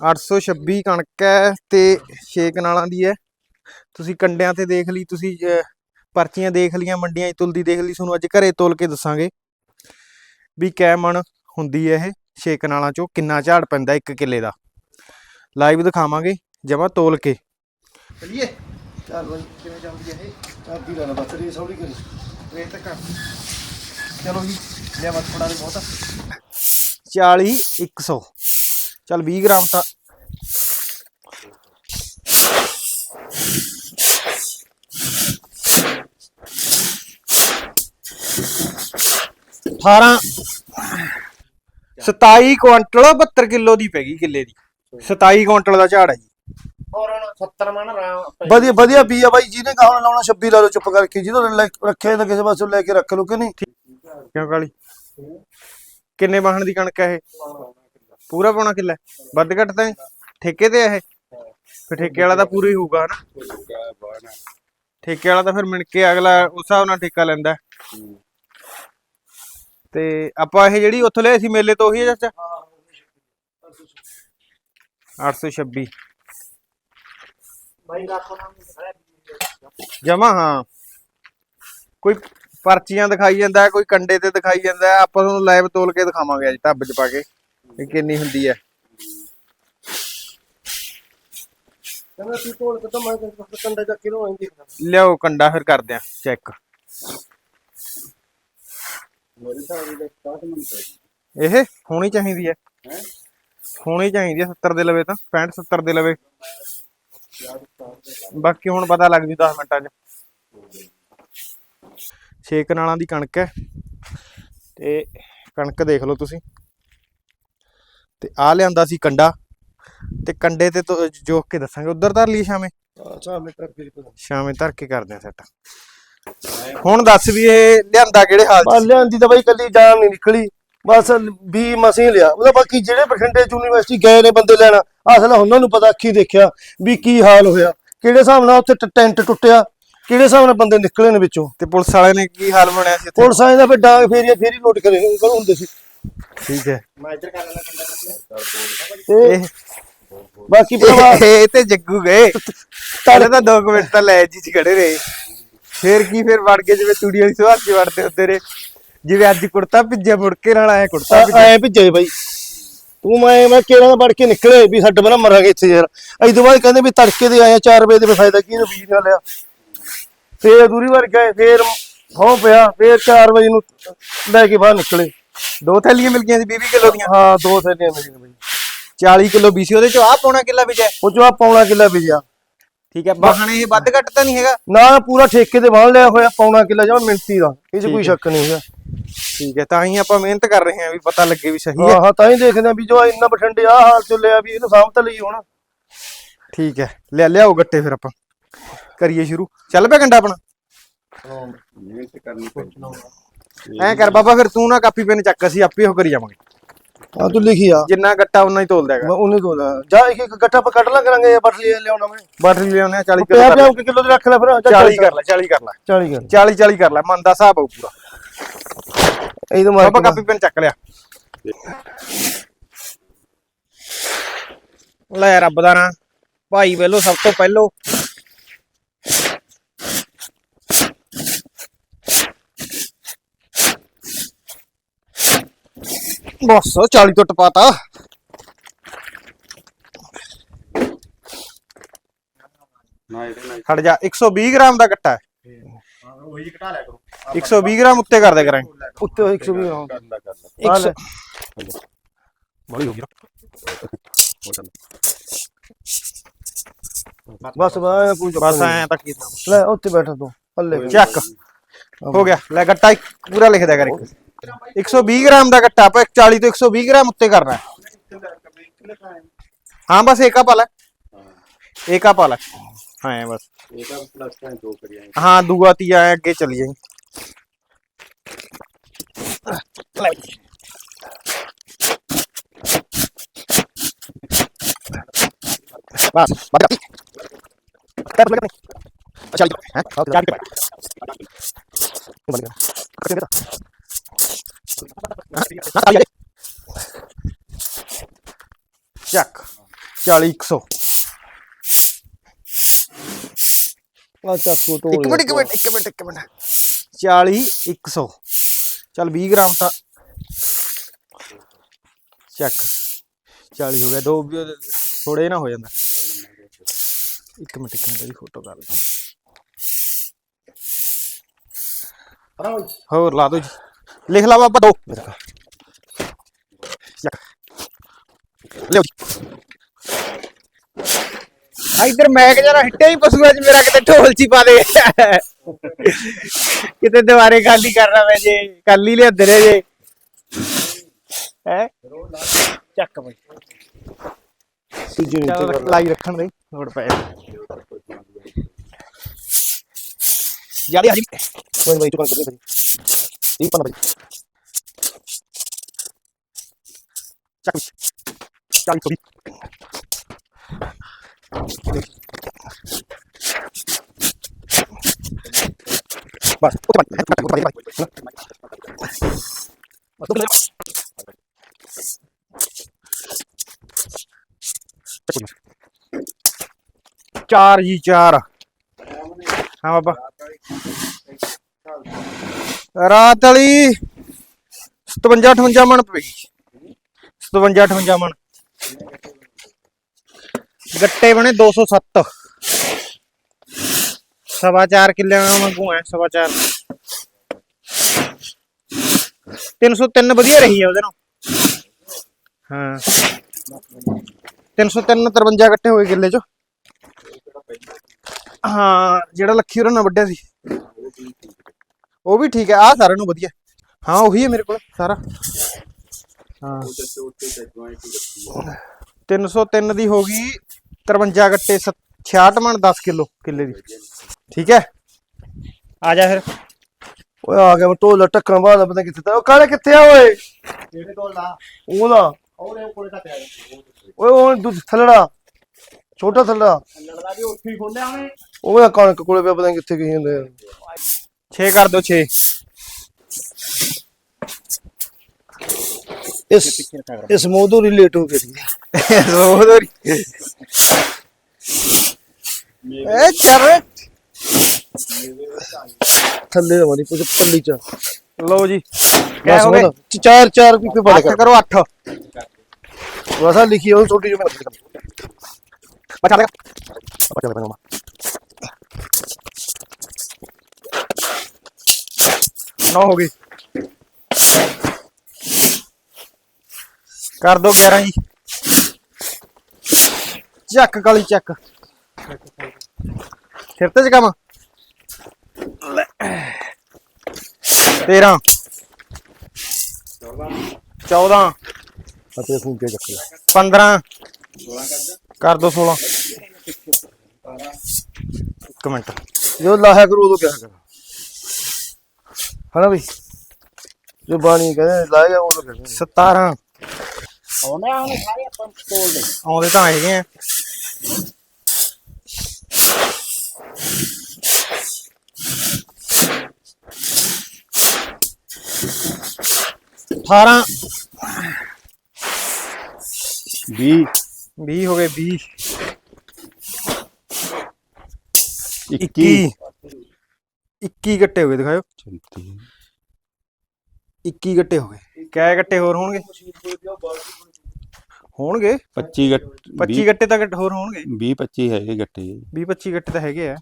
826 ਕਣਕ ਹੈ ਤੇ 6 ਕਨਾਲਾਂ ਦੀ ਹੈ। ਤੁਸੀਂ ਕੰਡਿਆਂ ਤੇ ਦੇਖ ਲਈ ਤੁਸੀਂ ਪਰਚੀਆਂ ਦੇਖ ਲੀਆਂ ਮੰਡੀਆਂ 'ਚ ਤੁਲਦੀ ਦੇਖ ਲਈ ਤੁਹਾਨੂੰ ਅੱਜ ਘਰੇ ਤੋਲ ਕੇ ਦੱਸਾਂਗੇ ਵੀ ਕੈ ਮਣ ਹੁੰਦੀ ਹੈ ਇਹ 6 ਕਨਾਲਾਂ ਚੋਂ ਕਿੰਨਾ ਝਾੜ ਪੈਂਦਾ ਇੱਕ ਕਿੱਲੇ ਦਾ। ਲਾਈਵ ਦਿਖਾਵਾਂਗੇ ਜਮਾ ਤੋਲ ਕੇ। ਚਲਿਏ। ਚੱਲ ਬਾਈ ਕਿਵੇਂ ਚੱਲਦੀ ਹੈ ਇਹ? ਚਾਬੀ ਲਾ ਲਾ ਬਸ ਰੇ ਸੌੜੀ ਕਰੀ। ਰੇਤ ਤੱਕ ਚਲੋ ਜੀ ਲਿਆ ਬਸ ਥੋੜਾ ਬਹੁਤ। 40 100 ਚਲ 20 ਗ੍ਰਾਮ ਤਾਂ। ਅਠਾਰਾਂ। 27 ਕੁਇੰਟਲ 72 ਕਿਲੋ ਦੀ ਪੈ ਗਈ ਕਿੱਲੇ ਦੀ। 27 ਕੁਇੰਟਲ ਦਾ ਝਾੜ ਹੈ ਜੀ। ਹੋਰ 70 ਮਣ ਵਧੀਆ ਵਧੀਆ ਬੀ ਆ ਬਾਈ ਜਿਹਨੇ ਕਹਾਂ ਲਾਉਣਾ 26 ਲਾ ਲਓ ਚੁੱਪ ਕਰਕੇ। ਜਿਹਦੋਂ ਰੱਖਿਆ ਤਾਂ ਕਿਸੇ ਪਾਸੋਂ ਲੈ ਕੇ ਰੱਖ ਲਓ ਕਿ ਨਹੀਂ? ਕਿਉਂ ਕਾਲੀ? ਕਿੰਨੇ ਵਾਹਣ ਦੀ ਕਣਕ ਹੈ ਇਹ? ਪੂਰਾ ਪਾਉਣਾ ਕਿੱਲਾ ਵੱਧ ਘੱਟ ਤਾਂ ਠੇਕੇ ਤੇ ਹੈ ਇਹ? ਫਿਰ ਠੇਕੇ ਵਾਲਾ ਤਾਂ ਪੂਰਾ ਹੀ ਹੋਊਗਾ, ਹਨਾ? ਠੇਕੇ ਵਾਲਾ ਤਾਂ ਫਿਰ ਮਿਣ ਕੇ ਅਗਲਾ ਉਸ ਹਿਸਾਬ ਨਾਲ ਠੇਕਾ ਲੈਂਦਾ ਤੇ ਆਪਾਂ ਇਹ ਜਿਹੜੀ ਉੱਥੋਂ ਲਿਆ ਸੀ ਮੇਲੇ ਤੋਂ ਉਹੀ ਹੈ ਚਾਚਾ? 826 ਬਾਈ ਰੱਖੋ ਨਾ ਜਮਾ, ਹਾਂ। ਕੋਈ ਪਰਚੀਆਂ ਦਿਖਾਈ ਜਾਂਦਾ, ਕੋਈ ਕੰਡੇ ਤੇ ਦਿਖਾਈ ਜਾਂਦਾ, ਆਪਾਂ ਤੁਹਾਨੂੰ ਲਾਈਵ ਤੋਲ ਕੇ ਦਿਖਾਵਾਂਗੇ ਅੱਜ ਢੱਬ 'ਚ ਪਾ ਕੇ। ਵੀ ਕਿੰਨੀ ਹੁੰਦੀ ਹੈ? ਕਹਿੰਦਾ ਤੂੰ ਕੋਲ ਕਿਤਾ ਮੈਂ ਕੰਡਾ ਚੱਕ ਕੇ ਲੋ ਇੰਦੀ ਲਿਆਓ ਕੰਡਾ ਫਿਰ ਕਰਦੇ ਆ ਚੈੱਕ ਮੇਰੇ ਸਾਹ ਦੇ 60 ਮਿੰਟ ਇਹ ਹੋਣੀ ਚਾਹੀਦੀ ਹੈ। ਹੋਣੀ ਚਾਹੀਦੀ ਹੈ 70 ਦੇ ਲਵੇ ਤਾਂ 65 70 ਦੇ ਲਵੇ। ਬਾਕੀ ਹੁਣ ਪਤਾ ਲੱਗ ਜੂ 10 ਮਿੰਟਾਂ 'ਚ। ਛੇ ਕਨਾਲਾਂ ਦੀ ਕਣਕ ਹੈ। ਤੇ ਕਣਕ ਦੇਖ ਲਓ ਤੁਸੀਂ। ਤੇ ਆ ਲਿਆਂਦਾ ਸੀ ਕੰਡਾ। ਤੇ ਕੰਡੇ ਤੇ ਤੋਂ ਜੋਕ ਕੇ ਦੱਸਾਂਗੇ ਉਧਰ ਧਰ ਲਈ ਸ਼ਾਮੇ ਅੱਛਾ ਮੀਟਰ ਸ਼ਾਮੇ ਧਰ ਕੇ ਕਰਦੇ ਆ ਸੈੱਟ। ਹੁਣ ਦੱਸ ਵੀ ਇਹ ਲਿਆਂਦਾ ਕਿਹੜੇ ਹਾਲ 'ਚ? ਲਿਆਂਦੀ ਤਾਂ ਬਾਈ ਕੱਲੀ ਜਾਨ ਨਹੀਂ ਨਿਕਲੀ। ਬਸ ਵੀ ਮਸੀਂ ਲਿਆ। ਉਹਦਾ ਬਾਕੀ ਜਿਹੜੇ ਬਠਿੰਡੇ ਚ ਯੂਨੀਵਰਸਿਟੀ ਗਏ ਨੇ ਬੰਦੇ ਲੈਣਾ ਅਸਲ ਉਹਨਾਂ ਨੂੰ ਪਤਾ ਅੱਖੀ ਦੇਖਿਆ ਵੀ ਕੀ ਹਾਲ ਹੋਇਆ। ਕਿਹੜੇ ਹਿਸਾਬ ਨਾਲ ਉੱਥੇ ਟੈਂਟ ਟੁੱਟਿਆ ਕਿਹੜੇ ਹਿਸਾਬ ਨਾਲ ਬੰਦੇ ਨਿਕਲੇ ਨੇ ਵਿੱਚੋਂ। ਤੇ ਪੁਲਿਸ ਵਾਲਿਆਂ ਨੇ ਕੀ ਹਾਲ ਬਣਿਆ ਸੀ ਇੱਥੇ? ਪੁਲਿਸ ਆਏ ਦਾ ਫਿਰ ਡਾਂਗ ਫੇਰੀਆਂ ਫੇਰੀ ਲੋਟ ਕਰੇ ਹੁੰਦੇ ਸੀ। ਠੀਕ ਹੈ। ਮੈਂ ਇੱਧਰ ਕਰ ਲੈਣਾ ਇਹ ਬਾਕੀ ਇਹ ਤੇ ਜੱਗੂ ਗਏ। ਪਹਿਲੇ ਤਾਂ 2 ਮਿੰਟ ਤਾਂ ਲੈ ਜੀ ਚ ਖੜੇ ਰਹੇ। ਫੇਰ ਕੀ ਫੇਰ ਵੜ ਗਏ ਜਿਵੇਂ ਤੂੜੀ ਵਾਲੀ ਸਵਾਰ ਚ ਵੜਦੇ ਹੁੰਦੇ ਨੇ ਜਿਵੇਂ ਅੱਜ ਕੁੜਤਾ ਭਿੱਜਿਆ ਮੁੜ ਕੇ ਨਾਲ ਆਇਆ ਕੁੜਤਾ ਐ ਭਿੱਜੇ ਬਾਈ। ਤੂੰ ਮੈਂ ਮੈਂ ਕਿਹੜਾ ਵੜ ਕੇ ਨਿਕਲੇ ਵੀ ਸਾਡੇ ਬਣਾ ਮਰਾਂਗੇ ਇੱਥੇ ਯਾਰ। ਅਜ ਤੋਂ ਬਾਅਦ ਕਹਿੰਦੇ ਵੀ ਤੜਕੇ ਦੇ ਆਏ 4 ਵਜੇ ਦੇ ਫਾਇਦਾ ਕੀ ਇਹਨੂੰ ਬੀਜ ਨਾ ਲਿਆ। ਫੇਰ ਅਧੂਰੀ ਵਾਰ ਗਏ ਫੇਰ ਹੋ ਪਿਆ ਫੇਰ 4 ਵਜੇ ਨੂੰ ਲੈ ਕੇ ਬਾਹਰ ਨਿਕਲੇ। ਦੋ ਥੈਲੀਆਂ ਮਿਲ ਗਈਆਂ ਸੀ 20 ਕਿਲੋ ਦੀਆਂ। ਹਾਂ ਦੋ ਥੈਲੀਆਂ ਮਿਲੀਆਂ ਬਾਈ। 40 ਕਿਲੋ ਬੀਸੀ ਉਹਦੇ ਚੋਂ ਆ ਪੌਣਾ ਕਿੱਲਾ ਵਿਜਿਆ ਉਹ ਚੋਂ ਆ ਪੌਣਾ ਕਿੱਲਾ ਬੀਜਿਆ। ਠੀਕ ਹੈ ਬਾਹਣੇ ਇਹ ਵੱਧ ਘੱਟ ਤਾਂ ਨਹੀਂ ਹੈਗਾ। ਨਾ ਪੂਰਾ ਠੇਕੇ ਤੇ ਵਾਹ ਲਿਆ ਹੋਇਆ ਪੌਣਾ ਕਿੱਲਾ ਜਮਾ ਮਿੰਟੀ ਦਾ। ਇਹ 'ਚ ਕੋਈ ਸ਼ੱਕ ਨਹੀਂ ਹੈਗਾ। ਠੀਕ ਹੈ ਤਾਂ ਹੀ ਆਪਾਂ ਮਿਹਨਤ ਕਰ ਰਹੇ ਹਾਂ ਵੀ ਪਤਾ ਲੱਗੇ ਵੀ ਸਹੀ ਹੈ। ਹਾਂ ਤਾਂ ਹੀ ਦੇਖਦੇ ਆ ਵੀ ਜੋ ਇੰਨਾ ਬਠੰਡੇ ਆ ਹਾਲ ਚ ਲਿਆ ਵੀ ਇਹਨੂੰ ਸਾਂਭ ਤਾਂ ਲਈ ਹੁਣ। ਠੀਕ ਹੈ ਲਿਆ ਲਿਆਓ ਗੱਟੇ ਫਿਰ ਆਪਾਂ। ਕਰੀਏ ਸ਼ੁਰੂ। ਚੱਲ ਪਿਆ ਕੰਡਾ ਆਪਣਾ। ਐ ਕਰ ਬਾਬਾ ਫਿਰ ਤੂੰ ਨਾ ਕਾਪੀ ਪੈਨ ਚੱਕ ਅਸੀਂ ਆਪੇ ਉਹ ਕਰੀ ਜਾਵਾਂਗੇ। ਆ ਤੂੰ ਲਿਖੀ ਆ। ਜਿੰਨਾ ਗੱਟਾ ਉਨਾ ਹੀ ਤੋਲ ਦੇਗਾ ਉਹਨੇ ਤੋਂ ਜਾ ਇੱਕ ਇੱਕ ਗੱਟਾ ਆਪਾਂ ਕੱਢ ਲਾ ਕਰਾਂਗੇ ਜਾਂ ਬਟਲੀ ਲਿਆਉਣਾ ਮੈਂ। ਬਾਟਰੀ ਲਿਆਉਣੇ ਆ 40 ਕਿਲੋ ਪਿਆ ਪਿਆ। ਕਿਲੋ ਦੇ ਰੱਖ ਲੈ ਫਿਰ ਜਾਂ 40 ਕਰ ਲੈ 40 ਕਰ ਲੈ। 40 ਕਰ 40 40 ਕਰ ਲੈ ਮਨ ਦਾ ਹਿਸਾਬ ਆਊ ਪੂਰਾ। ਇਹ ਤਾਂ ਮਾਰ ਬਾਬਾ ਕਾਪੀ ਪੈਨ ਚੱਕ ਲਿਆ। ਲੈ ਰੱਬ ਦਾ ਨਾਂ। ਭਾਈ ਵੇਲੋ ਸਭ ਤੋਂ ਪਹਿਲੋ। ਬਸ 40 ਤੋਂ ਟਪਾਤਾ। ਹਟ ਜਾ 120 ਗ੍ਰਾਮ ਦਾ ਕੱਟਾ ਹੈ। ਉਹੀ ਘਟਾ ਲਿਆ ਕਰੋ 120 ਗ੍ਰਾਮ ਉੱਤੇ ਕਰ ਦਿਆ ਕਰਾਂਗੇ ਉੱਤੇ 120 ਹਾਂ ਇੱਕ ਸੌ- ਬੜੀ ਹੋ ਗਈ ਬਸ ਕੋਈ ਚੱਕਰ ਬਸ। ਐ ਤੱਕ ਕੀਤਾ। ਲੈ ਉੱਥੇ ਬੈਠਾ ਤੂੰ ਹੱਲੇ ਚੱਕ। ਹੋ ਗਿਆ। ਲੈ ਗੱਟਾ ਇੱਕ ਪੂਰਾ ਲਿਖ ਦਿਆ ਕਰ ਇੱਕ। 120 ਗ੍ਰਾਮ ਦਾ ਗੱਟਾ ਆਪਾਂ 40 ਤੋਂ 120 ਗ੍ਰਾਮ ਉੱਤੇ ਕਰਨਾ ਹੈ ਹਾਂ ਬਸ ਏਕਾ ਪਾ ਲੈ ਏਕਾ ਪਾ ਲੈ ਹਾਂ ਬਸ ਹਾਂ ਦੂਆ ਤੀਆ ਐਂ ਅੱਗੇ ਚਲੀ ਜਾਈ ਲੈ ਬਸ ਬਸ ਟੈਪ ਲਗਾ ਚੱਲ ਹੈ ਚੱਲ ਕੇ ਤੂੰ ਬਣ ਗਿਆ ਕਿੱਥੇ ਚੱਕ 40 100 ਆ ਚੱਕੂ ਤੋਂ ਇੱਕ ਮਿੰਟ ਇੱਕ ਮਿੰਟ ਇੱਕ ਮਿੰਟ ਇੱਕ ਮਿੰਟ। 40 100 ਚੱਲ 20 ਗ੍ਰਾਮ ਤਾਂ। ਚੱਕ। 40 ਹੋ ਗਿਆ ਦੋ ਥੋੜੇ ਨਾ ਹੋ ਜਾਂਦਾ। ਇੱਕ ਮਿੰਟ ਇੱਕ ਮਿੰਟ ਦੀ ਫੋਟੋ ਕਰ ਲਈ। ਹੋਰ ਲਾ ਦੋ ਜੀ। ਲਿਖ ਲਾ ਬਾਬਾ ਦੋ। ਚੱਕ ਲਿਓ ਜੀ। ਆ ਇਧਰ ਮੈਂ ਕਿ ਜਰਾ ਹਿੱਟੇ ਹੀ ਪਸ਼ੂਆਂ ਚ ਮੇਰਾ ਕਿਤੇ ਢੋਲ ਚ ਹੀ ਪਾ ਦੇ। ਕਿਤੇ ਦੁਬਾਰੇ ਖਾਲੀ ਕਰਨਾ ਮੈਂ ਜੇ ਕੱਲ ਹੀ ਲਿਆਦੇ ਰਹੇ ਜੇ। ਹੈ? ਚੱਕ ਬਈ। ਤੀਜੇ ਨੂੰ ਚੱਲ ਰੱਖ- ਲਾਈ ਰੱਖਣ ਦੇ ਲੋੜ ਪਏ ਜ਼ਿਆਦਾ ਹਾਜੀ ਕੋਈ ਬਾਈ ਦੁਕਾਨ ਕਰਨੀ ਭਾਜੀ ਇਹ ਪੰਨਾ ਭਾਜੀ ਚੱਕ ਚੱਲ ਕੋਈ ਬਸ ਉੱਤੇ ਬੰਦ ਉੱਤੇ ਬੰਦ ਬਸ ਉੱਤੇ ਬੰਦ ਚਾਰ ਜੀ, ਚਾਰ। ਹਾਂ, ਬਾਬਾ। ਰਾਤ ਵਾਲੀ 57 58 ਮਣ ਪਈ। 57 58 ਮਣ। ਗੱਟੇ ਬਣੇ 207 ਸਵਾ ਚਾਰ ਕਿੱਲੇ ਵਾਂਗੂ ਐ, ਸਵਾ ਚਾਰ। 303 ਵਧੀਆ ਰਹੀ ਹੈ ਉਹਦੇ ਨਾਲ। ਹਾਂ। 303 53 ਗੱਟੇ ਹੋਏ ਕਿੱਲੇ ਚ। ਹਾਂ, ਜਿਹੜਾ ਲੱਖੀ ਉਹਨਾਂ ਨਾਲ ਵੱਡਿਆ ਸੀ। ਉਹ ਵੀ ਠੀਕ ਹੈ ਆ ਸਾਰਿਆਂ ਨੂੰ ਵਧੀਆ। ਹਾਂ, ਉਹੀ ਹੈ ਮੇਰੇ ਕੋਲ, ਸਾਰਾ। ਹਾਂ। 303 ਦੀ ਹੋ ਗਈ 53 ਗੱਟੇ 66 ਮਣ 10 ਕਿਲੋ ਕਿੱਲੇ ਦੀ। ਠੀਕ ਹੈ? ਆ ਜਾ ਫਿਰ। ਓਏ ਆ ਗਿਆ ਮੈਂ ਢੋਲ ਟੱਕਰਾਂ ਬਾਅਦ ਪਤਾ ਕਿੱਥੇ ਤਾ ਉਹ ਕਾਲੇ ਕਿੱਥੇ ਆ ਓਏ? ਕਿਹੜੇ ਕੋਲ ਲਾ ਉਹਦਾ ਉਹਦੇ ਕੋਲੇ ਤਾਂ ਪਿਆ ਓਏ ਉਹ ਦੁੱਧ ਥੱਲੜਾ ਛੋਟਾ ਥੱਲੜਾ। ਲੜਦਾ ਵੀ ਉੱਥੇ ਹੀ ਖੋਲਿਆ ਉਹਨੇ। ਉਹ ਕਣਕ ਕੋਲੇ ਪਿਆ ਪਤਾ ਨੀ ਕਿੱਥੇ ਗਈ ਹੁੰਦੇ 6 ਕਰ ਦੋ 6 ਇਸ ਇਸ ਮੋਦੂ ਰਿਲੇਟ ਹੋ ਗਈ ਸੋਦਰੀ ਏ ਚੱਲ ਥੱਲੇ ਦਾ ਮਾਰੀ ਪੁੱਛ ਪੱਲੀ ਚ ਲਓ ਜੀ ਬਸ ਕਿਆ ਹੋ ਗਏ ਹੁਣ ਚਾਰ ਚਾਰ ਵੀ ਪਾ ਅੱਠ ਕਰ ਕਰੋ 8 ਵਸਾ ਲਿਖੀ ਉਹ ਛੋਟੀ ਜਿਹੀ ਮੈਂ ਬਚਾ ਲੈ ਪਤਾ ਲੱਗਾ ਨੌ ਹੋ ਗਈ ਕਰ ਦੋ 11 ਜੀ। ਚੱਕ ਕਾਲੀ ਚੱਕ। ਫਿਰ ਤੇ ਕੰਮ 13 14 ਅਤੇ ਫੋਨ ਕੇ ਚੱਕ ਲਿਆ। 15 ਕਰ ਦੋ 16 ਇੱਕ ਮਿੰਟ। ਜੋ ਲਾਹਿਆ ਕਰੂ ਉਦੋਂ ਕਿਆ ਕਰ। ਹਨਾ ਬਈ? ਜੋ ਬਾਣੀ ਕਹਿੰਦੇ ਲਾਇਆ ਉਦੋਂ ਕਹਿੰਦੇ 17 ਆਉਂਦੇ ਆਉਂਦੇ ਸਾਰੇ ਆਪਾਂ ਤੋਲ ਦੇ। ਆਉਂਦੇ ਤਾਂ ਹੈਗੇ ਆ। ਅਠਾਰਾਂ। 20 ਵੀਹ ਹੋ ਗਏ 20 21 21 ਗੱਟੇ ਹੋ ਗਏ ਦਿਖਾਓ 21 ਗੱਟੇ ਹੋ ਗਏ। ਕਿਆ ਗੱਟੇ ਹੋਰ ਹੋਣਗੇ? ਹੋਣਗੇ? 25 ਗੱਟ 25 ਗੱਟੇ ਤਾਂ ਗੱਟ ਹੋਰ ਹੋਣਗੇ? 20 25 ਹੈਗੇ ਗੱਟੇ 20 25 ਗੱਟੇ ਤਾਂ ਹੈਗੇ ਆ।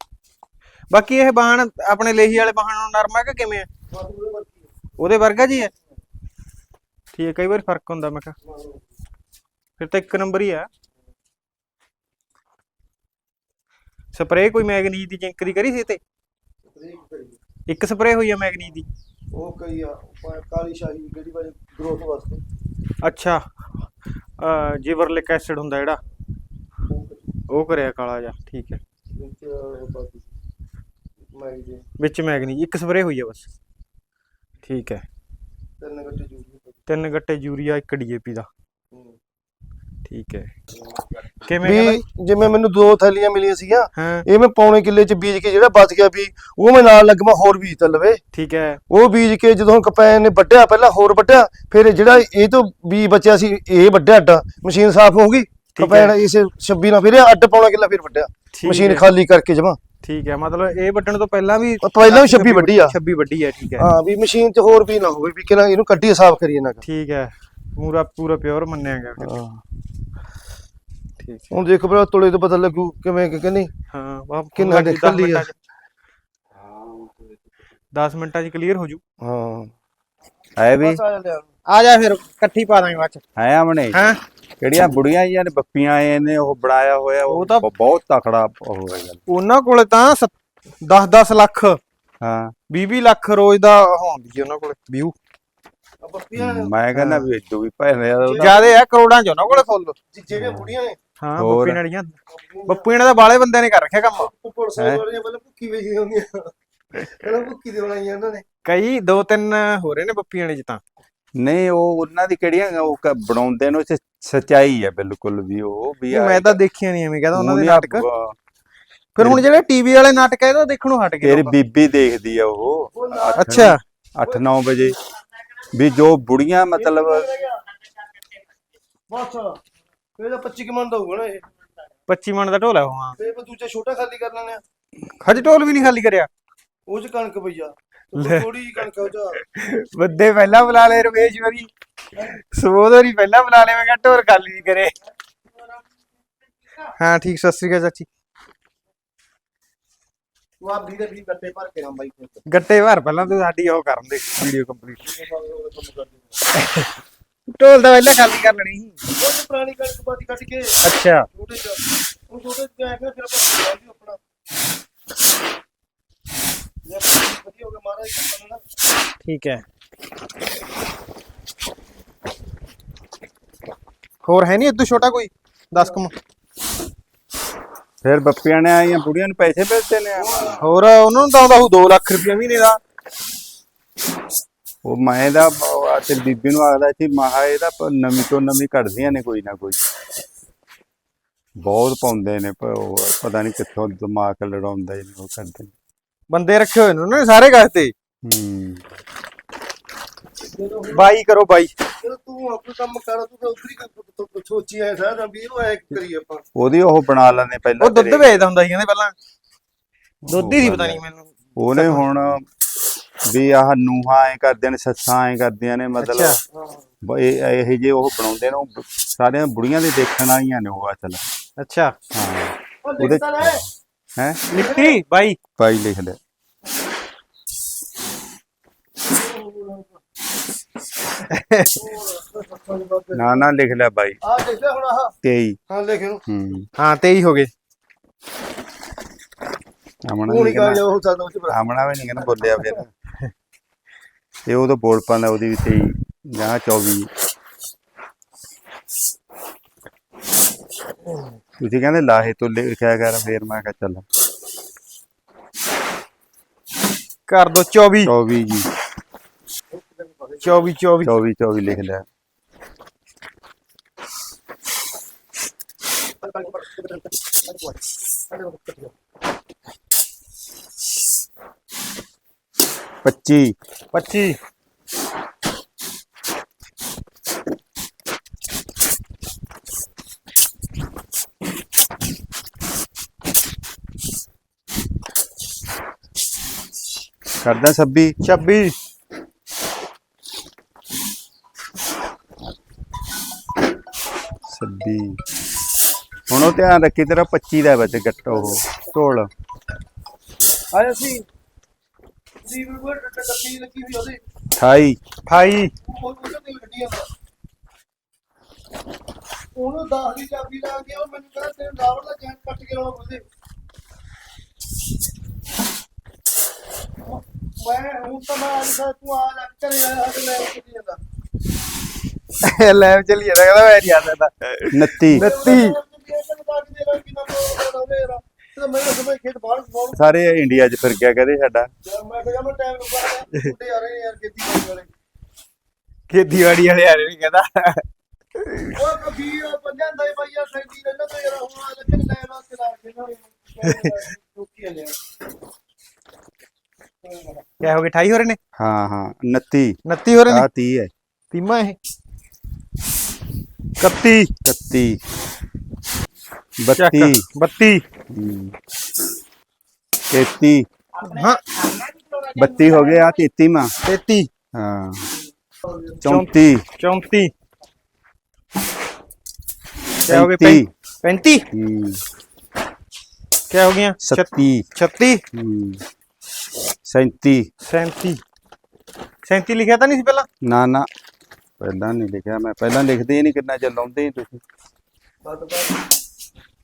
ਬਾਕੀ ਇਹ ਬਾਹਣ ਆਪਣੇ ਲੇਹੀ ਵਾਲੇ ਬਾਹਣ ਨੂੰ ਨਰਮ ਹੈ ਕਿ ਕਿਵੇਂ ਆ? ਉਹਦੇ ਵਰਗਾ ਜੀ ਹੈ ਠੀਕ ਹੈ ਕਈ ਵਾਰ ਫ਼ਰਕ ਹੁੰਦਾ ਮੈਂ ਕਿਹਾ। ਫਿਰ ਤਾਂ ਇੱਕ ਨੰਬਰ ਹੀ ਆ। ਸਪਰੇਅ ਕੋਈ ਮੈਗਨੀਜ ਦੀ ਜਿੰਕ ਦੀ ਕਰੀ ਸੀ ਤੇ? ਇੱਕ ਸਪਰੇਅ ਹੋਈ ਆ ਮੈਗਨੀਜ ਦੀ। ਉਹ ਕਈ ਆ ਕਾਲੀ ਸ਼ਾਹੀ ਕਿਹੜੀ ਵਾਲੀ ਗਰੋਥ ਵਾਸਤੇ। ਅੱਛਾ। ਜਿਵਰਲਿਕ ਐਸਿਡ ਹੁੰਦਾ ਜਿਹੜਾ। ਉਹ ਕਰਿਆ ਕਾਲਾ ਜਿਹਾ ਠੀਕ ਹੈ। ਵਿੱਚ ਉਹ ਬਾਕੀ ਮੈਂ ਜੀ ਵਿੱਚ ਮੈਗਨੀਜ ਇੱਕ ਸਪਰੇਅ ਹੋਈ ਆ ਬਸ। ਠੀਕ ਹੈ। ਤਿੰਨ ਗੱਟੇ ਜੂਸ ਤਿੰਨ ਗੱਟੇ ਯੂਰੀਆ ਇੱਕ ਡੀਏਪੀ ਦਾ। ਠੀਕ ਹੈ। ਕਿਵੇਂ ਵੀ ਜਿਵੇਂ ਮੈਨੂੰ ਦੋ ਥੈਲੀਆਂ ਮਿਲੀਆਂ ਸੀਗੀਆਂ ਹਾਂ। ਇਹ ਮੈਂ ਪੌਣੇ ਕਿੱਲੇ ਚ ਬੀਜ ਕੇ ਜਿਹੜਾ ਬਚ ਗਿਆ ਵੀ ਉਹ ਮੈਂ ਨਾਲ ਲੱਗਵਾ ਹੋਰ ਬੀਜ ਤਾ ਲਵੇ। ਠੀਕ ਹੈ। ਉਹ ਬੀਜ ਕੇ ਜਦੋਂ ਕਪੈਨ ਨੇ ਵੱਢਿਆ ਪਹਿਲਾਂ ਹੋਰ ਵੱਢਿਆ ਫਿਰ ਜਿਹੜਾ ਇਹ ਤੋਂ ਬੀ ਬਚਿਆ ਸੀ ਇਹ ਵੱਢਿਆ ਅੱਡਾ। ਮਸ਼ੀਨ ਸਾਫ਼ ਹੋ ਗਈ ਹੈ। ਇਸੇ 26 ਨਾਲ ਫਿਰ ਇਹ ਅੱਡ ਪਾਉਣਾ ਕਿੱਲਾ ਫਿਰ ਠੀਕ ਮਸ਼ੀਨ ਹੈ, ਖਾਲੀ ਕਰਕੇ ਜਮਾ। ਠੀਕ ਹੈ ਮਤਲਬ ਇਹ ਵੱਢਣ ਤੋਂ ਪਹਿਲਾਂ ਵੀ ਪਹਿਲਾਂ ਵੀ 26 ਵੱਡੀ ਆ। 26 ਵੱਡੀ ਹੈ ਠੀਕ ਹੈ। ਹਾਂ ਵੀ ਮਸ਼ੀਨ 'ਚ ਹੋਰ ਵੀ ਨਾ ਹੋਵੇ ਵੀ ਕਿਹਨਾਂ ਇਹਨੂੰ ਕੱਢੀਏ ਸਾਫ਼ ਕਰੀਏ ਨਾ ਠੀਕ ਹੈ। ਪੂਰਾ ਪੂਰਾ ਪਿਓਰ ਮੰਨਿਆ ਗਿਆ। ਹਾਂ। ਠੀਕ ਹੁਣ ਦੇਖ ਭਰਾ ਤੁਲੇ ਤੋਂ ਪਤਾ ਲੱਗੂ ਕਿਵੇਂ ਕਿ ਨਹੀਂ। ਹਾਂ ਵਾਹ ਕਿੰਨਾ ਦਸ ਲਈ ਆ। ਮਿੰਟਾਂ 'ਚ। 10 ਮਿੰਟਾਂ 'ਚ ਕਲੀਅਰ ਹੋ ਜੂ। ਹਾਂ। ਹੈ ਵੀ। ਆ ਜਾ ਫਿਰ ਇਕੱਠੀ ਪਾ ਦਾਂਗੇ ਬਾਅਦ ਹੈ ਆਮਣੇ ਹਾਂ? ਕਿਹੜੀਆਂ ਬੁੜੀਆਂ ਜੀਆਂ ਨੇ ਬੱਪੀਆਂ ਆਏ ਨੇ ਉਹ ਬਣਾਇਆ ਹੋਇਆ ਉਹ ਤਾਂ- ਬਹੁਤ ਤਕੜਾ ਉਹ ਹੈ ਗੱਲ। ਉਹਨਾਂ ਕੋਲੇ ਤਾਂ 10-10 ਲੱਖ। हाँ। ਹਾਂ 20 ਲੱਖ ਰੋਜ਼ ਦਾ ਹੋਉਂਦੀ ਜੀ ਉਹਨਾਂ ਕੋਲੇ। ਵਿਊ। ਮੈਂ ਕਹਿੰਦਾ ਵੀ ਇਦੋਂ ਵੀ ਭੈਣੇ ਉਹਦਾ ਜਿਆਦੇ ਆ ਕਰੋੜਾਂ ਚ ਉਹਨਾਂ ਕੋਲੇ ਫੁੱਲ। ਜਿਹੜੀਆਂ ਬੁੜੀਆਂ ਨੇ। ਹਾਂ। ਬੱਪੀ ਨੜੀਆਂ ਬੱਪੂ ਇਹਨਾਂ ਦਾ ਬਾਲੇ ਬੰਦਿਆਂ ਨੇ ਕਰ ਰੱਖਿਆ ਕੰਮ। ਉੱਪਰ ਸੌ ਵਾਲੀਆਂ ਪਹਿਲਾਂ ਭੁੱਕੀ ਵੇਚੀ ਹੁੰਦੀਆਂ ਪਹਿਲਾਂ ਭੁੱਕੀ ਦੇ ਬਣਾਈਆਂ ਉਹਨਾਂ ਨੇ। ਕਈ ਦੋ ਤਿੰਨ ਹੋ ਰਹੇ ਨੇ ਬੱਪੀਆਂ ਨੇ ਚ ਤਾਂ ਨਹੀਂ ਉਹ ਉਹਨਾਂ ਦੀ ਕਿਹੜੀਆਂ ਉਹ ਕ- ਬਣਾਉਂਦੇ ਨੇ ਉਹ ਸਚਾਈ ਹੈ ਬਿਲਕੁਲ ਵੀ ਉਹ ਵੀ ਮੈਂ ਤਾਂ ਦੇਖਿਆ ਨਹੀਂ ਐਵੇਂ ਕਹਿੰਦਾ ਉਹਨਾਂ ਦੇ ਨਾਟਕ। ਫਿਰ ਹੁਣ ਜਿਹੜੇ ਟੀਵੀ ਵਾਲੇ ਨਾਟਕ ਆ ਇਹ ਤਾਂ ਦੇਖਣੋਂ ਹਟ ਗਏ ਤੇਰੀ। ਬੀਬੀ ਦੇਖਦੀ ਆ ਉਹ। ਅੱਛਾ। 8-9 ਵਜੇ। ਵੀ ਜੋ ਬੁੜੀਆਂ ਮਤਲਬ ਬਸ ਇਹ ਤਾਂ 25 ਕਮਨ ਦਾ ਹੋਊਗਾ ਨਾ ਇਹ। 25 ਮਣ ਦਾ ਢੋਲ ਹੈ ਉਹ ਹਾਂ। ਤੇ ਆਪਾਂ ਦੂਜਾ ਛੋਟਾ ਖਾਲੀ ਕਰ ਲੈਣੇ ਆ। ਹਜੇ ਢੋਲ ਵੀ ਨਹੀਂ ਖਾਲੀ ਕਰਿਆ। ਉਹ ਚ ਕਣਕ ਪਈਆ ਲੈ। ਥੋੜੀ ਜਿਹੀ ਕਣਕ ਉਹ ਚ। ਬੰਦੇ ਪਹਿਲਾਂ ਬੁਲਾ ਲਏ ਰਮੇਸ਼ ਵਰੀ। ਸੋਦੋਰੀ ਪਹਿਲਾਂ ਬੁਲਾ ਲਏ ਮੈਂ ਕਿਹਾ ਢੋਲ ਖਾਲੀ ਨਹੀਂ ਕਰੇ। ਹਾਂ ਠੀਕ ਸਤਿ ਸ੍ਰੀ ਅਕਾਲ ਚਾਚੀ। ਤੂੰ ਆ ਵੀਰੇ ਵੀ ਗੱਟੇ ਭਰ ਕੇ ਨਾ ਬਾਈ ਕੋਲ ਗੱਟੇ ਭਰ ਪਹਿਲਾਂ ਤੂੰ ਸਾਡੀ ਉਹ ਕਰਨ ਦੇ ਵੀਡੀਓ ਕੰਪਲੀਟ ਢੋਲ ਤਾਂ ਪਹਿਲਾਂ ਖਾਲੀ ਕਰ ਲੈਣੀ ਸੀ। ਉਹ ਪੁਰਾਣੀ ਕਣਕ ਬਾਦੀ ਕੱਢ ਕੇ। ਅੱਛਾ। ਛੋਟੇ ਚ ਉਹ ਛੋਟੇ ਚ ਆਇਆ ਫਿਰ ਆਪਾਂ ਲਾ ਦਿਓ ਆਪਣਾ। ਜੇ ਆਪਾਂ ਵਧੀਆ ਹੋ ਗਿਆ ਮਹਾਰਾਜ ਆਪਾਂ ਨੂੰ ਨਾ। ਠੀਕ ਹੈ। ਹੋਰ ਹੈ ਨਹੀਂ ਇਦੋਂ ਛੋਟਾ ਕੋਈ? 10 ਕਮ ਫਿਰ ਬੱਪੀਆਂ ਨੇ ਆਈਆਂ ਬੁੜੀਆਂ ਨੂੰ ਪੈਸੇ ਮਿਲਦੇ ਨੇ। ਹੋਰ ਉਹਨਾਂ ਨੂੰ ਤਾਂ ਆਉਂਦਾ ਹੋਊ 2 ਲੱਖ ਰੁਪਏ ਮਹੀਨੇ ਦਾ। ਉਹ ਮੈਂ ਦਾ ਤੇ ਬੀਬੀ ਨੂੰ ਆਖਦਾ ਸੀ ਮਹਾ ਇਹਦਾ ਨਵੀਂ ਤੋਂ ਨਵੀਂ ਕੱਢਦੀਆਂ ਨੇ ਕੋਈ ਨਾ ਕੋਈ। ਬਹੁਤ ਪਾਉਂਦੇ ਨੇ ਪਰ ਉਹ ਪਤਾ ਨਹੀਂ ਕਿੱਥੋਂ ਦਿਮਾਗ ਲੜਾਉਂਦਾ ਇਹਨੂੰ ਉਹ ਕਰਦੇ ਬੰਦੇ ਰੱਖੇ ਹੋਏ ਨੇ ਉਹਨਾਂ ਨੇ ਸਾਰੇ ਗਾਹ ਤੇ। ਹੂੰ। ਬਾਈ ਕਰੋ ਬਾਈ। ਤੂੰ ਆਪਣਾ ਕੰਮ ਕਰ ਤੂੰ ਤਾਂ ਉਧਰੀ ਕੋਈ ਸੋਚੀ ਆਇਆ ਸਾਰਾ ਵੀ ਇਹਨੂੰ ਐ ਕਰੀ ਆਪਾਂ। ਉਹਦੀ ਉਹ ਬਣਾ ਲੈਂਦੇ ਪਹਿਲਾਂ ਉਹ ਦੁੱਧ। ਵੇਚਦਾ ਹੁੰਦਾ ਸੀ ਕਹਿੰਦੇ ਪਹਿਲਾਂ। ਦੁੱਧ ਹੀ ਸੀ ਪਤਾ ਨਹੀਂ ਮੈਨੂੰ। ਉਹਨੇ ਹੁਣ ਵੀ ਆਹ ਨੂਹਾਂ ਐ ਕਰਦੇ ਨੇ ਸੱਸਾਂ ਐ ਕਰਦੀਆਂ ਨੇ ਮਤਲਬ ਇਹ ਇਹ ਜੇ ਉਹ ਬਣਾਉਂਦੇ ਨੇ ਉਹ ਸਾਰੀਆਂ ਬੁੜੀਆਂ ਦੇ ਦੇਖਣ ਆਈਆਂ ਨੇ ਉਹ ਅਸਲ। ਅੱਛਾ। ਹਾਂ। ਉਹਦੇ ਹੈ? ਨਿੱਤੀ ਬਾਈ। ਪਾਈ ਲਿਖ ਲੈ। ਨਾ ਨਾ ਲਿਖ ਲੈ ਬਾਈ। ਆ ਦੇਖ ਲੈ ਹੁਣ ਆਹ। 23 ਹਾਂ ਲਿਖ ਇਹਨੂੰ। ਹੂੰ। ਹਾਂ 23 ਹੋ ਗਏ। ਆਮਣਾ ਨਹੀਂ ਨਹੀਂ ਕਰ ਉਹ ਸਾਡਾ ਉੱਚ ਆਮਣਾ ਵੀ ਨਹੀਂ ਕਹਿੰਦਾ ਬੋਲਿਆ ਫਿਰ। ਇਹ ਉਹ ਤਾਂ ਬੋਲ ਪਾਉਂਦਾ ਉਹਦੀ ਵੀ 23 ਜਾਂ 24 ਤੁਸੀਂ ਕਹਿੰਦੇ ਲਾਹੇ ਤੋਂ ਲਿਖਿਆ ਕਰ ਫੇਰ ਮੈਂ ਕਿਹਾ ਚੱਲ। ਕਰ ਦੋ 24 24 ਜੀ। 24 24 24 24 ਲਿਖ ਲਿਆ ਪੱਚੀ। 25 ਕਰਦਾ 26 26 26 ਲਓ ਧਿਆਨ ਰੱਖੀ ਤੇਰਾ 25 ਦਾ ਵਿੱਚ ਗੱਟ ਉਹ ਢੋਲ ਆਇਆ ਸੀ ਜੀ ਵੀਰ ਟੱਟੀ ਲੱਗੀ ਹੋਈ ਉਹਦੀ। 28 28 ਉਹਨੂੰ 10 ਦੀ ਚਾਬੀ ਲਾ ਕੇ ਉਹ ਮੈਨੂੰ ਕਹਿੰਦਾ ਤੇਰੇ ਰਾਵਣ ਦਾ ਚੈਨ ਕੱਟ ਕੇ ਲਾਉਣਾ ਬੁੱਝੇ ਮੈਂ ਹੁਣ ਤਾਂ ਮੈਂ ਅੱਜ ਤੂੰ ਆ ਲੱਗ ਕਰੇ ਆਇਆ ਤੇ ਮੈਂ ਕੁਝ ਨਹੀਂ ਜਾਂਦਾ। ਲੈਵ ਜਾਂਦਾ ਮੈਂ ਨਹੀਂ ਆ 29 29 ਸਾਰੇ ਇੰਡੀਆ 'ਚ ਫਿਰ ਗਿਆ ਕਹਦੇ ਸਾਡਾ? ਮੈਂ ਕਿਹਾ ਮੈਂ ਟਾਈਮ ਲਗਾ ਬੁੱਢੇ ਆ ਰਹੇ ਨੇ ਯਾਰ ਖੇਤੀ ਕਰਨ ਵਾਲੇ ਖੇਤੀਬਾੜੀ ਵਾਲੇ ਆ ਰਹੇ ਨੇ ਕਹਿੰਦਾ। ਉਹ ਕਬੀ ਉਹ ਪੰਜਾਂ ਦਾ ਹੀ ਭਾਈਆ ਸੈਂਦੀ ਰਹਿੰਦਾ ਤੇ ਯਾਰ ਹੁਣ ਆ ਲੱਗੇ ਟਾਈਮ ਨਾਲ ਚਲਾ ਕੇ ਨਾ ਰੁਕੀ ਲਿਆ ਕਿਆ ਹੋ ਗਏ 28 ਹੋ ਰਹੇ ਨੇ? ਹਾਂ ਹਾਂ 29 29 ਹੋ ਰਹੇ ਨੇ? ਆ 30 ਹੈ। ਤੀਮਾ ਇਹ। 31 31 ਚੱਕ 32 32 33 ਹਾਂ। 32 ਹੋ ਗਏ ਆ 33 ਮਾਂ। 33 ਹਾਂ। 34 34 ਕਿਆ ਹੋ ਗਏ 35 ਕਿਆ ਹੋ ਗਿਆ 36 36 37 37 37 ਲਿਖਿਆ ਤਾਂ ਨਹੀਂ ਸੀ ਪਹਿਲਾਂ? ਨਾ ਨਾ। ਪਹਿਲਾਂ ਨਹੀਂ ਲਿਖਿਆ। ਮੈਂ ਪਹਿਲਾਂ ਲਿਖਦੇ ਹੀ ਨਹੀਂ ਕਿੰਨਾ ਚਿਰ ਲਾਉਂਦੇ ਤੁਸੀਂ।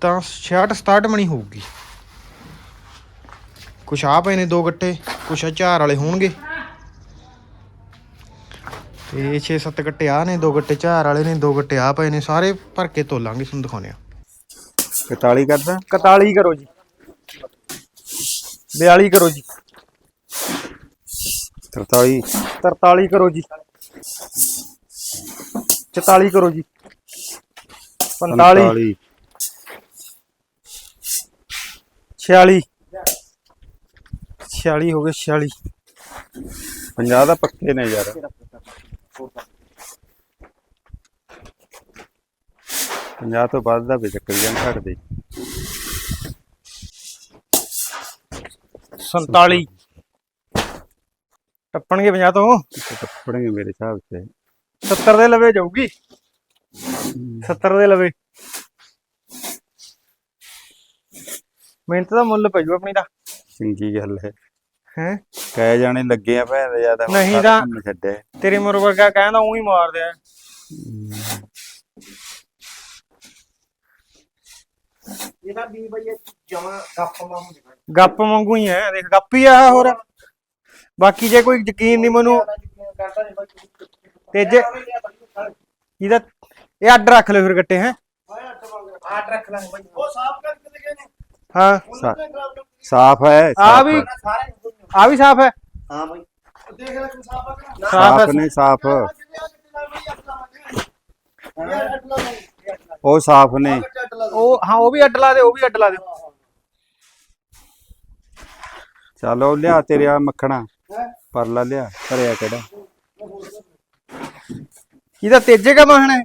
ਤਾਂ 66 67 ਮਣੀ ਹੋਊਗੀ। ਕੁਛ ਆ ਪਏ ਨੇ ਦੋ ਗੱਟੇ ਕੁਛ ਝਾਰ ਵਾਲੇ ਹੋਣਗੇ। ਤੇ 6-7 ਗੱਟੇ ਆ ਨੇ ਦੋ ਗੱਟੇ ਝਾਰ ਵਾਲੇ ਨੇ ਦੋ ਗੱਟੇ ਆ ਪਏ ਨੇ ਸਾਰੇ ਭਰ ਕੇ ਤੋਲਾਂਗੇ ਤੁਹਾਨੂੰ ਦਿਖਾਉਂਦੇ ਆ 41 ਕਰਦਾ? 41 ਕਰੋ ਜੀ। 42 ਕਰੋ ਜੀ। 43 43 ਕਰੋ ਜੀ। 44 ਕਰੋ ਜੀ। 45 46 46 ਹੋ ਗਏ 46 50 ਦਾ ਪੱਕੇ ਨੇ ਯਾਰ। 50 ਤੋਂ ਵੱਧ ਦਾ ਵੀ ਚੱਕਰ ਜਾਂ ਘਟਦੇ 47 ਟੱਪਣਗੇ 50 ਤੋਂ? ਟੱਪਣਗੇ ਮੇਰੇ ਹਿਸਾਬ ਤੇ। 70 ਦੇ ਲਵੇ ਜਾਊਗੀ। 70 ਦੇ ਲਵੇ। ਮਿਹਨਤ ਦਾ ਮੁੱਲ ਪੈ ਜੂ ਆਪਣੀ ਦਾ। ਚੰਗੀ ਗੱਲ ਹੈ। ਹੈ? ਕਹਿ ਜਾਣੇ ਲੱਗੇ ਆ ਭੈਣ ਦੇ ਜ਼ਿਆਦਾ ਨਹੀਂ ਤਾਂ- ਛੱਡਿਆ ਤੇਰੇ ਮਰ ਵਰਗਾ ਕਹਿੰਦਾ ਉਹੀ ਮਾਰਦੇ ਆ। ਇਹਦਾ ਵੀ ਬਈ ਇਹ ਜਮਾ ਗੱਪ ਮਾ ਹੁੰਦੀ ਗੱਪ ਵਾਂਗੂ ਹੀ ਹੈ ਦੇਖ ਗੱਪ ਹੀ ਆ ਹੋਰ। ਬਾਕੀ ਜੇ ਕੋਈ ਯਕੀਨ ਨਹੀਂ ਮੈਨੂੰ ਤੇ। ਜੇ ਇਹਦਾ ਇਹ ਅੱਡ ਰੱਖ ਲਿਓ ਫਿਰ ਗੱਟੇ ਹੈ? ਆਟ ਰੱਖ ਲਾਂਗੇ ਬਈ। ਉਹ ਸਾਫ਼ ਕਰ। ਹਾਂ ਸਾਫ਼ ਹੈ ਆ ਵੀ ਆ ਵੀ ਸਾਫ਼ ਹੈ। ਹਾਂ ਬਈ। ਦੇਖ ਲੈ ਤੂੰ ਸਾਫ਼ ਆ ਕਿ ਸਾਫ਼। ਸਾਫ਼ ਹੈ। ਨੇ ਸਾਫ਼ ਉਹ ਸਾਫ਼ ਨੇ ਉਹ ਹਾਂ ਉਹ ਵੀ ਅੱਡ ਲਾ ਦੇ ਉਹ ਵੀ ਅੱਡ ਲਾ ਦੇ ਚਲੋ ਲਿਆ ਤੇਰੇ ਆ ਮੱਖਣਾ। ਪਰਲਾ ਲਿਆ ਭਰਿਆ ਕਿਹੜਾ? ਇਹਦਾ ਤੇਜੇ ਕਾ ਮਾਹਣ ਹੈ।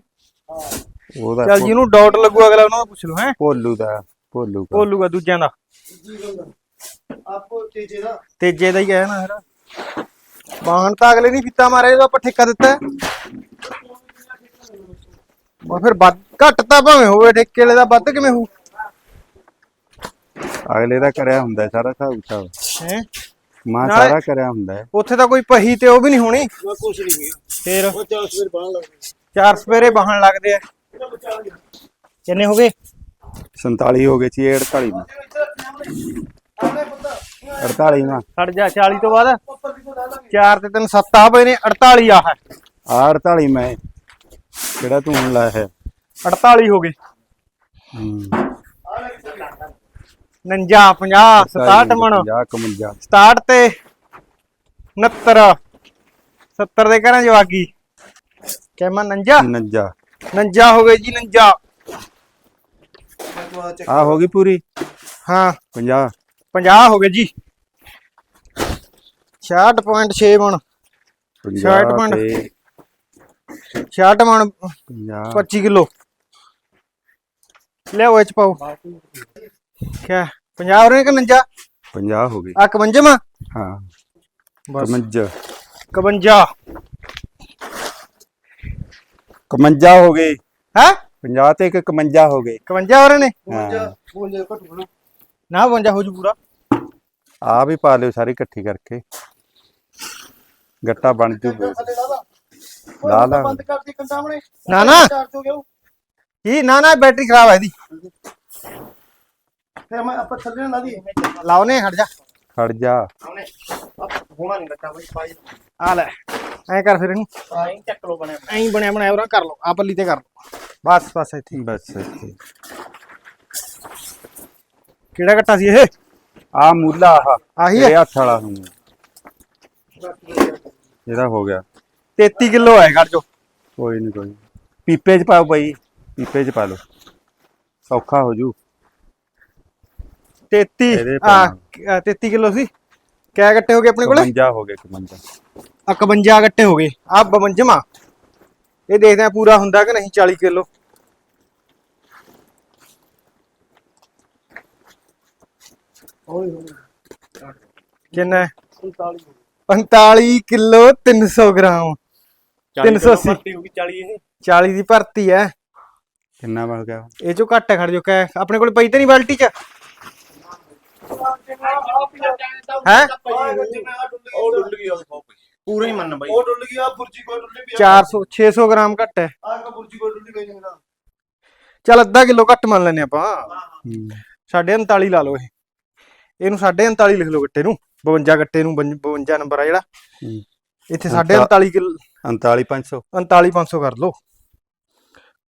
ਉਹਦਾ ਚੱਲ ਜਿਹਨੂੰ ਡਾਊਟ ਲੱਗੂ ਅਗਲਾ ਉਹਨਾਂ ਦਾ ਪੁੱਛ ਲਓ ਹੈ। ਭੋਲੂ ਦਾ। ਭੋਲੂ ਦਾ ਬੋਲੂਗਾ ਦੂਜਿਆਂ ਦਾ। ਆਪੋ ਤੇਜੇ ਦਾ ਤੇਜੇ ਦਾ ਹੀ ਹੈ ਨਾ ਫਿਰ। ਵਾਹਣ ਤਾਂ ਅਗਲੇ ਨਹੀਂ ਫੀਤਾ ਮਾਰਿਆ ਜਦੋਂ ਆਪਾਂ ਠੇਕਾ ਦਿੱਤਾ। ਉਹ ਫਿਰ ਵੱਧ ਘੱਟ ਤਾਂ ਭਾਵੇਂ ਹੋਵੇ ਠੇਕੇ ਵਾਲੇ ਦਾ ਵੱਧ ਕਿਵੇਂ ਹੋਊ? ਅਗਲੇ ਦਾ ਕਰਿਆ ਹੁੰਦਾ ਸਾਰਾ ਹਿਸਾਬ ਕਿਤਾਬ। ਹੈ? ਮਾਂ ਨਾਲੇ- ਸਾਰਾ ਕਰਿਆ ਹੁੰਦਾ ਹੈ। ਉੱਥੇ ਤਾਂ ਕੋਈ ਪਹੀ ਤੇ ਉਹ ਵੀ ਨਹੀਂ ਹੋਣੀ। ਉਹ ਕੁਛ ਨਹੀਂ ਹੋਇਆ। ਫਿਰ? ਉਹ ਚਾਰ ਸਵੇਰ ਬਾਹਰ ਲੱਗਦੇ। ਚਾਰ ਸਵੇਰੇ ਵਾਹਣ ਲੱਗਦੇ ਆ। ਕਿੰਨੇ ਹੋ ਗਏ? 47 ਹੋ ਗਏ ਸੀ ਇਹ 48 ਮਾ ਆਪਣੇ ਪੁੱਤ 48 ਮਾ ਛੱਡ ਜਾ 40 ਤੋਂ ਬਾਅਦ। ਉੱਪਰ ਵੀ ਕੋ ਲਾ ਲਾਂਗੇ 4 ਤੇ 3 7 ਆ ਪਏ ਨੇ 48 ਆ ਹੈ। ਆ 48 ਮੈਂ ਕਿਹੜਾ ਤੂੰ ਲਾਇਆ ਹੈ। 48 ਹੋ ਗਏ ਹੂੰ 49 50 67 ਮਣ। 50 51 67 ਤੇ 69 70 ਦੇ ਘਰਾਂ ਜਵਾਗੀ ਕਹਿਮਾ 49 49 49 ਹੋ ਗਏ ਜੀ 49 ਆ ਹੋ ਗਈ ਪੂਰੀ? ਹਾਂ। 50 50 ਹੋ ਗਏ ਜੀ। 66.6 ਮਣ 50 60 ਮਣ। ਤੇ 66 ਮਣ 50 25 ਕਿਲੋ। ਲਿਆਓ ਇਹ ਚ ਪਾਓ। ਕਿਆ 50 ਹੋ ਰਹੇ ਕਿ 49 50 ਹੋ ਗਈ। ਆ 51 ਮਾ ਹਾਂ। ਬਸ। 51 51 51 ਹੋ ਗਏ ਹੈ? 50 ਤੇ ਇੱਕ 51 ਹੋ ਗਏ। 51 ਹੋ ਰਹੇ ਨੇ? ਹਾਂ। ਬੋਲ ਘਟੂ ਨਾ ਨਾ 52 ਹੋ ਜੂ ਪੂਰਾ। ਆ ਵੀ ਪਾ ਲਿਓ ਸਾਰੀ ਇਕੱਠੀ ਕਰਕੇ। ਗੱਟਾ ਬਣ ਜੂ। ਥੱਲੇ ਲਾ ਲਾ। ਲਾ ਲਾ। ਬੰਦ ਕਰਦੀ ਕੰਟਾਮਣੇ ਨਾ ਨਾ। ਚਾਰਜ ਹੋ ਗਿਆ ਕੀ? ਨਾ ਨਾ ਬੈਟਰੀ ਖਰਾਬ ਹੈ ਇਹਦੀ। ਫਿਰ ਮੈਂ ਆਪਾਂ ਥੱਲੇ ਨਾ ਲਾ ਦੀ ਲਾਉਨੇ ਹਟ ਜਾ। ਖੜ ਜਾ। ਆਉਣੇ ਹੋਣਾ ਨਹੀਂ ਲੱਗਾ ਬਈ ਪਾਈ। ਆ ਲੈ। ਐ ਕਰ ਫਿਰ ਇਹਨੂੰ। ਆਈ ਚੱਕ ਲੋ ਬਣਿਆ। ਐਂ ਬਣਿਆ ਬਣਾਇਆ ਉਹਨਾਂ ਕਰ ਲਓ। ਆ ਪੱਲੀ ਤੇ ਕਰ ਲਓ। ਬਸ ਬਸ ਇੱਥੇ ਹੀ। ਬਸ ਇੱਥੇ। ਕਿਹੜਾ ਘੱਟਾ ਸੀ ਇਹ? ਆ ਮੁੱਲਾ ਆਹ। ਆਹੀ ਹੈ? ਹੱਥ ਵਾਲਾ ਹੂੰ ਇਹਦਾ ਹੋ ਗਿਆ। 33 ਕਿਲੋ ਹੈ ਘੜ ਚੋ ਕੋਈ ਨਹੀਂ ਕੋਈ ਨੀ। ਪੀਪੇ ਚ ਪਾਓ ਬਾਈ। ਪੀਪੇ ਚ ਪਾ ਲਓ। ਸੌਖਾ ਹੋ ਜੂ। 33 ਇਹਦੇ ਆ ਪਾਉਣਾ। 33 ਕਿਲੋ ਸੀ? ਕਿਆ ਗੱਟੇ ਹੋ ਗਏ ਆਪਣੇ ਕੋਲੇ? 52 ਹੋ ਗਏ 51 ਆ 51 ਗੱਟੇ ਹੋ ਗਏ। ਆ 52ਵਾਂ ਇਹ ਦੇਖਦੇ ਆ ਪੂਰਾ ਹੁੰਦਾ ਕਿ ਨਹੀਂ 40 ਕਿਲੋ। ਕਿੰਨਾ ਹੈ? 45 ਕਿਲੋ 300 ਗ੍ਰਾਮ। 380 ਹੋਗੀ 40 ਇਹ। 40 ਦੀ ਭਰਤੀ ਹੈ। ਕਿੰਨਾ ਬਣ ਗਿਆ? ਇਹ ਚੋਂ ਘੱਟ ਖੜ ਜੋ ਕੈ ਆਪਣੇ ਕੋਲ ਪਈ ਤਾਂ ਨਹੀਂ ਬਾਲਟੀ ਚ? ਹੈ ਉਹ ਡੁੱਲ ਗਈ ਉਹ ਪੂਰਾ ਹੀ ਮੰਨ ਬਾਈ। ਉਹ ਡੁੱਲ ਗਈ ਆ ਬੁਰਜੀ ਕੋ ਡੁੱਲੀ ਪਈ 400 600 ਗ੍ਰਾਮ ਘੱਟ ਹੈ। ਆ ਕਾ ਬੁਰਜੀ ਕੋ ਡੁੱਲੀ ਪਈ ਮੇਰਾ। ਚੱਲ ਅੱਧਾ ਕਿਲੋ ਘੱਟ ਮੰਨ ਲੈਨੇ ਆਪਾਂ। ਹੂੰ। ਸਾਢੇ 39 ਲਾ ਲਓ ਇਹ। ਇਹਨੂੰ ਸਾਢੇ 39 ਲਿਖ ਲਓ ਗੱਟੇ ਨੂੰ। 52 ਗੱਟੇ ਨੂੰ 52 ਨੰਬਰ ਆ ਜਿਹੜਾ। ਹੂੰ। ਇੱਥੇ ਸਾਢੇ 39 ਕਿਲੋ 39500 39500 ਕਰ ਲਓ।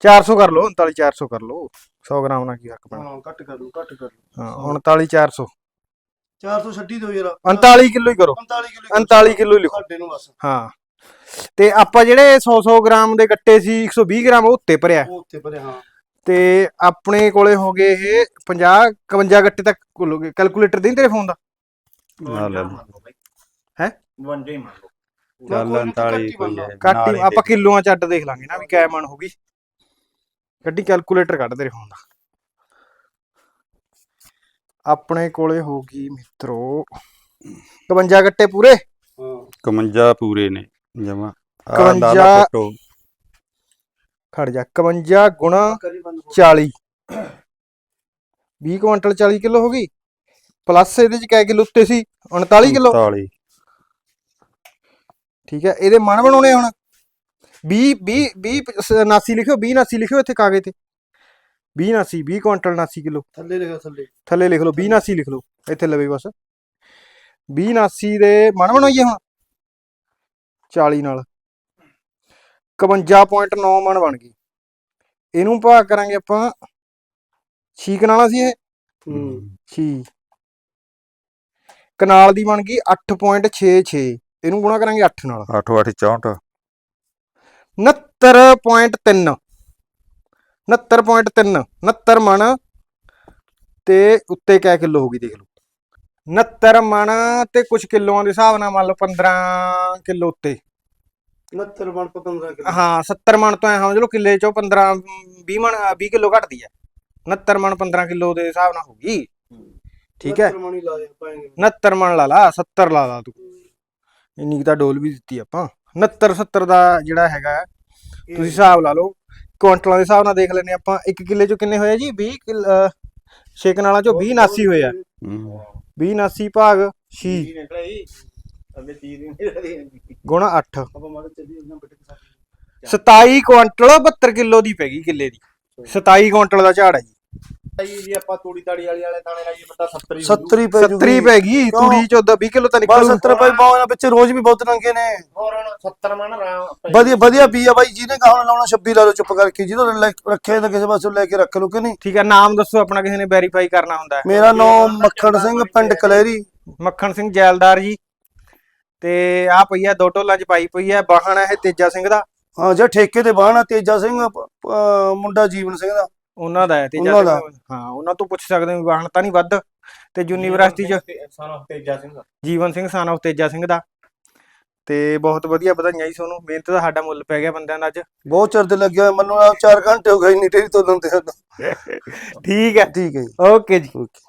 400 ਕਰ ਲਓ 39400 ਕਰ ਲਓ। 100 ਗ੍ਰਾਮ ਨਾਲ ਕੀ ਫ਼ਰਕ ਪੈਣਾ? ਹਾਂ ਕੱਟ ਕਰ ਲੂ ਕੱਟ ਕਰ ਲੂ ਹਾਂ 39400 400 ਛੱਡੀ ਦਿਓ ਯਾਰ। 39 ਕਿਲੋ ਹੀ ਕਰੋ। 45 ਕਿਲੋ 39 ਕਿਲੋ ਹੀ ਲਿਖੋ। ਸਾਡੇ ਨੂੰ ਬਸ। ਹਾਂ। ਤੇ ਆਪਾਂ ਜਿਹੜੇ 100 100 ਗ੍ਰਾਮ ਦੇ ਗੱਟੇ ਸੀ 120 ਗ੍ਰਾਮ ਉਹ ਉੱਤੇ ਭਰਿਆ। ਉਹ ਉੱਤੇ ਪਰੇ ਹਾਂ। ਤੇ ਆਪਣੇ ਕੋਲੇ ਹੋ ਗਏ ਇਹ 50 51 ਗੱਟੇ ਤੱਕ ਕੁੱਲ ਹੋ ਗਏ। ਕੈਲਕੂਲੇਟਰ ਦੇਈਂ ਤੇਰੇ ਫੋਨ ਦਾ? ਨਾਲ ਲੈ ਲਓ। ਹੈਂ? 52 ਹੀ ਮੰਨ ਲਓ। ਚੱਲ ਕੋਈ ਨੀ, 39 ਕੱਟੀ ਕੋਈ ਬੰਦਾ। ਹੈ ਕੱਟ ਨਾਲ ਹੀ ਹੀ ਆਪਾਂ। ਕਿਲੋਆਂ ਚ ਅੱਡ ਦੇਖ ਲਾਂਗੇ ਨਾ ਵੀ ਕਿਆ ਮਨ ਹੋਗੀ ਗੱਡੀ ਕੈਲਕੂਲੇਟਰ ਕੱਢ ਤੇਰੇ ਫੋਨ ਦਾ। ਆਪਣੇ ਕੋਲੇ ਹੋਗੀ ਮਿੱਤਰੋ। 52 ਗੱਟੇ ਪੂਰੇ? ਹਾਂ 51 ਪੂਰੇ ਨੇ ਜਮਾ। 51 ਫੋਟੋ ਖੜ ਜਾ 51 ਗੁਣਾ ਕਰੀ ਬੰਦ 40 20 ਕੁਇੰਟਲ 40 ਕਿਲੋ ਹੋ ਗਈ। ਪਲੱਸ ਇਹਦੇ ਚ ਕਿਆ ਕਿਲੋ ਉੱਤੇ ਸੀ? 39 ਕਿਲੋ। 39 ਠੀਕ ਹੈ ਇਹਦੇ ਮਣ ਬਣਾਉਣੇ ਹੁਣ। 20 20 20 79 ਲਿਖਿਓ 20 79 ਲਿਖਿਓ ਇੱਥੇ ਕਾਗਜ਼ ਤੇ। 20 79 20 ਕੁਇੰਟਲ 79 ਕਿਲੋ। ਥੱਲੇ ਲਿਖਿਆ ਥੱਲੇ। ਥੱਲੇ ਲਿਖ ਲਓ 20 79 ਲਿਖ ਲਓ ਇੱਥੇ ਲਵੇ ਬਸ। 20 79 ਦੇ ਮਣ ਬਣਾਈਏ ਹੁਣ? 40 ਨਾਲ। 51.9 ਮਣ ਬਣ ਗਈ। ਇਹਨੂੰ ਭਾਗ ਕਰਾਂਗੇ ਆਪਾਂ। ਛੀ ਕਨਾਲਾ ਸੀ ਇਹ? ਹੂੰ। ਛੀ। ਕਨਾਲ ਦੀ ਬਣ ਗਈ 8.66 ਇਹਨੂੰ ਗੁਣਾ ਕਰਾਂਗੇ 8 ਨਾਲ। 8 8 64 69.3 69.3 69 ਮਣ ਤੇ ਉੱਤੇ ਕਿਆ ਕਿਲੋ ਹੋਗੀ ਦੇਖ ਲਓ। 69 ਮਣ ਤੇ ਕੁਝ ਕਿਲੋਆਂ ਦੇ ਹਿਸਾਬ ਨਾਲ ਮੰਨ ਲਓ 15 ਕਿਲੋ ਉੱਤੇ। 69 ਬਣ 15 ਕਿਲੋ। ਹਾਂ 70 ਮਣ ਤੋਂ ਐ ਸਮਝ ਲਓ ਕਿੱਲੇ ਚੋਂ 15 20 ਮਣ 20 ਕਿਲੋ ਘਟਦੀ ਹੈ 69 ਮਣ 15 ਕਿਲੋ ਦੇ ਹਿਸਾਬ ਨਾਲ ਹੋਗੀ ਠੀਕ ਹੈ? ਮਣੀ ਲਾਇਆ ਪਾਏਗੇ 69 ਮਣ ਲਾ ਲਾ 70 ਲਾ ਲਾ ਤੂੰ। ਇੰਨੀ ਕੁ ਤਾਂ ਡੋਲ ਵੀ ਦਿੱਤੀ ਆਪਾਂ। 69 70 ਦਾ ਜਿਹੜਾ ਹੈਗਾ ਤੁਸੀਂ ਹਿਸਾਬ ਲਾ ਲਓ। ਕੁਇੰਟਲਾਂ ਦੇ ਹਿਸਾਬ ਨਾਲ ਦੇਖ ਲੈਨੇ ਆਪਾਂ। 1 ਕਿੱਲੇ ਚੋਂ ਕਿੰਨੇ ਹੋਏ ਜੀ? 20 ਕਿਲ ਛੇ ਕਨਾਲਾਂ ਚੋਂ 20 79 ਹੋਏ ਆ। 20 79 ਭਾਗ 6 ਨਿਕਲਿਆ ਜੀ। ਅੱਗੇ 30 ਦਿਨ ਨਿਕਲੇ ਗੁਣਾ 8 ਆਪਾਂ ਮਾਰੇ ਚੱਲੀ ਉਹਨਾਂ ਬਟੇ ਕੇ 27 ਕੁਇੰਟਲ 72 ਕਿਲੋ ਦੀ ਪੈ ਗਈ ਕਿੱਲੇ ਦੀ। 27 ਕੁਇੰਟਲ ਦਾ ਝਾੜ ਹੈ ਜੀ। ਜੀ ਆਪਾਂ ਤੂੜੀ ਤਾੜੀ ਵਾਲੀ ਵਾਲੇ ਦਾਣੇ ਲਾਈਏ ਪਤਾ 70 ਹੀ 70 ਪੈ 70 ਪੈ ਗਈ ਕਿਉਂ? ਤੂੜੀ 14 20 ਕਿਲੋ ਤਾਂ ਬਸ ਨਿਕਲੂ 70 ਭਾਈ ਬਾਹਾਂ ਵਿੱਚ ਰੋਜ਼ ਵੀ ਬਹੁਤ ਰੰਗੇ ਨੇ। ਹੋਰ ਹੁਣ 70 ਮਨ ਰਾਮ ਵਧੀਆ ਵਧੀਆ ਬੀ ਆ ਬਾਈ ਜਿਹਨੇ ਕਹਾ ਲਾਉਣਾ 26 ਲਾ ਲਓ ਚੁੱਪ ਕਰਕੇ ਜਿਹਦੋਂ ਲੈ- ਰੱਖੇ ਤਾਂ ਕਿਸੇ ਪਾਸੋਂ ਲੈ ਕੇ ਰੱਖ ਲਓ ਕਿ ਨਹੀਂ? ਠੀਕ ਹੈ ਨਾਮ ਦੱਸੋ ਆਪਣਾ ਕਿਸੇ ਨੇ ਵੈਰੀਫਾਈ ਕਰਨਾ ਹੁੰਦਾ ਹੈ। ਮੇਰਾ ਨਾਮ ਮੱਖਣ ਸਿੰਘ ਪਿੰਡ ਕਲੈਰੀ। ਮੱਖਣ ਸਿੰਘ ਜੈਲਦਾਰ ਜੀ। ਤੇ ਆ ਪਈ ਆ ਦੋ ਢੋਲਾਂ ਚ ਪਾਈ ਪਈ ਆ ਬਾਹਣ ਇਹ ਤੇਜਾ ਸਿੰਘ ਦਾ। ਹਾਂ ਜੇ ਠੇਕੇ ਤੇ ਬਾਹਣਾ ਤੇਜਾ ਸਿੰਘ ਮੁੰਡਾ ਜੀਵਨ ਸਿੰਘ ਦਾ। ਉਹਨਾਂ ਦਾ ਹੈ ਤੇਜਾ ਉਹਨਾਂ ਸਿੰਘ। ਹਾਂ ਉਹਨਾਂ ਤੋਂ ਪੁੱਛ ਸਕਦੇ ਹੋ ਬਾਹਣ ਤਾਂ ਨਹੀਂ ਵੱਧ। ਤੇ ਯੂਨੀਵਰਸਿਟੀ ਚ ਸਾਨਾ ਤੇਜਾ ਸਿੰਘ ਜੀਵਨ ਸਿੰਘ ਸਾਨਾ ਤੇਜਾ ਸਿੰਘ ਦਾ। ਤੇ ਬਹੁਤ ਵਧੀਆ ਵਧਾਈਆਂ ਜੀ ਤੁਹਾਨੂੰ। ਮਿਹਨਤ ਦਾ ਸਾਡਾ ਮੁੱਲ ਪੈ ਗਿਆ ਬੰਦਿਆਂ ਦਾ ਅੱਜ। ਬਹੁਤ ਚਿਰ ਦੇ ਲੱਗਿਆ ਹੋਇਆ, ਮੈਨੂੰ 4 ਘੰਟੇ ਹੋ ਗਏ ਨਹੀਂ ਤੇਰੀ ਤੇ। ਠੀਕ ਹੈ। ਠੀਕ ਹੈ ਜੀ। ਓਕੇ ਜੀ। ਓਕੇ।